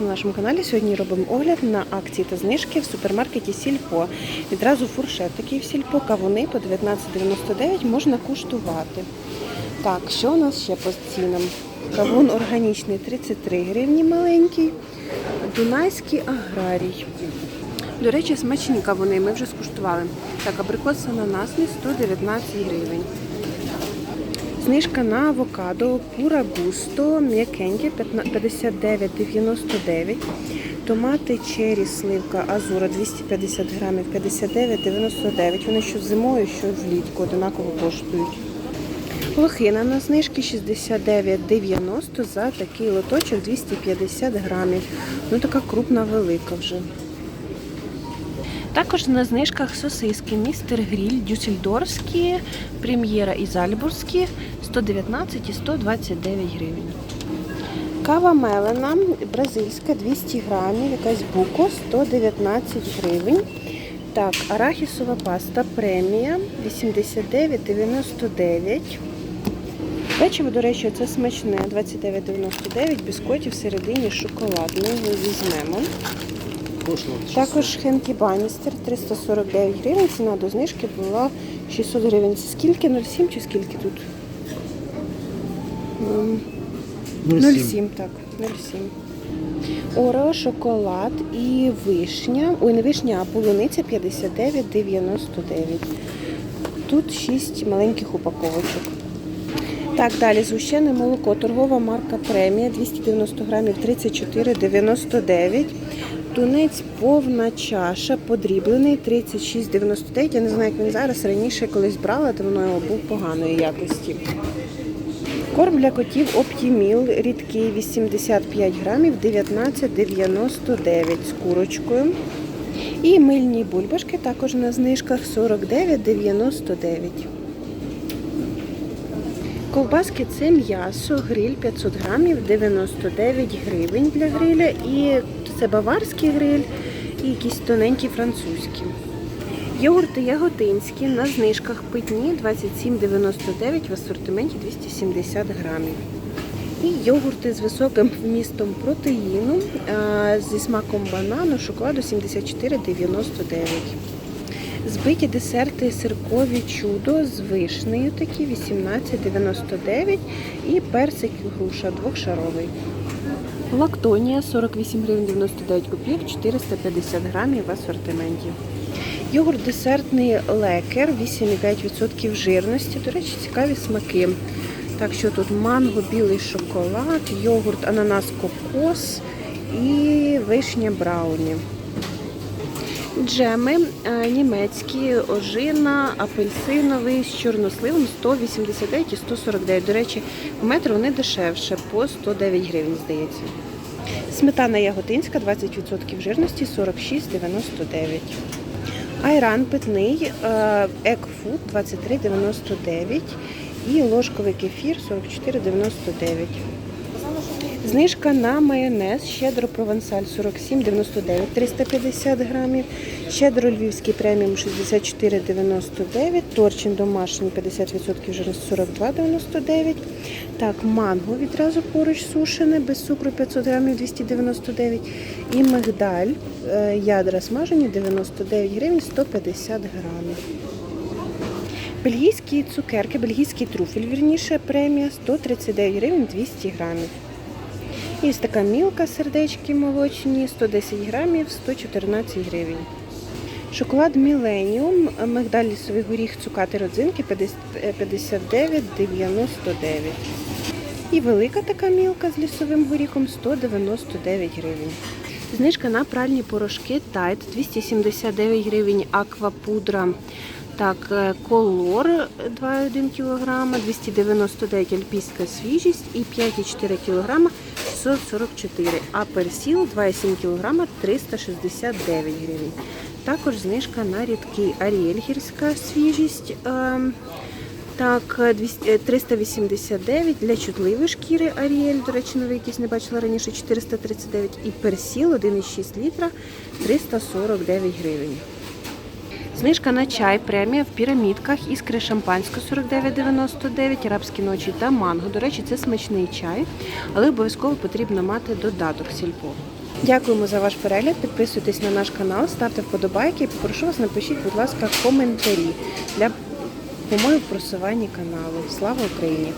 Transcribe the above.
на нашому каналі. Сьогодні робимо огляд на акції та знижки в супермаркеті Сільпо. Відразу фуршет такий в Сільпо, кавуни по 19,99 можна куштувати. Так, що у нас ще по цінам? Кавун органічний 33 гривні маленький, Дунайський аграрій. До речі, смачні кавуни, ми вже скуштували. Так, абрикос ананасний 119 гривень. Знижка на авокадо Пура Густо, м'якеньке 59,99. Томати чері, сливка, азура 250 грамів 59,99. Вони що зимою, що влітку одинаково коштують. Лохина на знижки 69,90 за такий лоточок 250 грамів. Ну така крупна велика вже. Також на знижках сосиски Містер Гріль, Дюссельдорфські, Прем'єра і Зальбурські 119 і 129 гривень. Кава мелена, бразильська 200 грамів, якась буко 119 гривень. Так, арахісова паста премія 89,99. Печиво, до речі, це смачне 29,99, біскотів всередині шоколад. Ми візьмемо. Також Хенкі Баністер 349 гривень. Ціна до знижки була 600 гривень. Це скільки? 0,7 чи скільки тут? 0,7, так, 0,7. Орео, шоколад і вишня. Ой, не вишня, а полуниця 59,99. Тут 6 маленьких упаковочок. Так, далі згущене молоко. Торгова марка премія 290 грамів 34,99. Тунець повна чаша, подріблений 36,99. Я не знаю, як він зараз. Раніше колись брала, то воно його був поганої якості. Корм для котів Оптіміл рідкий 85 грамів 19,99 з курочкою. І мильні бульбашки також на знижках 49,99. Ковбаски це м'ясо, гриль 500 грамів, 99 гривень для гриля. І це баварський гриль і якісь тоненькі французькі. Йогурти яготинські на знижках питні 27,99 в асортименті 270 грамів. І йогурти з високим вмістом протеїну зі смаком банану, шоколаду 74,99. Збиті десерти сиркові чудо з вишнею такі 18,99 і персик груша двохшаровий. Лактонія 48 гривень 99 копійок, 450 грамів в асортименті. Йогурт десертний лекер 8,5% жирності. До речі, цікаві смаки. Так що тут манго, білий шоколад, йогурт, ананас, кокос і вишня брауні. Джеми е, німецькі, ожина, апельсиновий з чорносливом 189 і 149. До речі, в метро вони дешевше, по 109 гривень, здається. Сметана яготинська, 20% жирності, 46,99. Айран питний, е, екфуд 23,99 і ложковий кефір 44,99. Знижка на майонез щедро провансаль 47,99 350 грамів. Щедро львівський преміум 64,99. Торчин домашній 50% жирності 42,99. Так, манго відразу поруч сушене, без цукру 500 грамів 299. І мигдаль, е, ядра смажені 99 гривень 150 грамів. Бельгійські цукерки, бельгійський труфель, вірніше, премія 139 гривень 200 грамів. Ось така мілка сердечки молочні, 110 грамів, 114 гривень. Шоколад Міленіум, мигдаль лісовий горіх, цукати родзинки 59,99. І велика така мілка з лісовим горіхом 199 гривень. Знижка на пральні порошки Tide 279 гривень, аквапудра. Так, е, колор 2,1 кг, 299 альпійська свіжість і 5,4 кг 644. А персіл 2,7 кг 369 гривень. Також знижка на рідкий Аріель гірська свіжість. ем, Так, 200 е, 389 для чутливої шкіри Аріель, до речі, новий якийсь не бачила раніше 439. І персіл 1,6 літра 349 гривень. Знижка на чай премія в пірамідках іскри шампанське 49,99, арабські ночі та манго. До речі, це смачний чай, але обов'язково потрібно мати додаток сільпо. Дякуємо за ваш перегляд. Підписуйтесь на наш канал, ставте вподобайки. Прошу вас, напишіть, будь ласка, коментарі для допомоги в просуванні каналу. Слава Україні!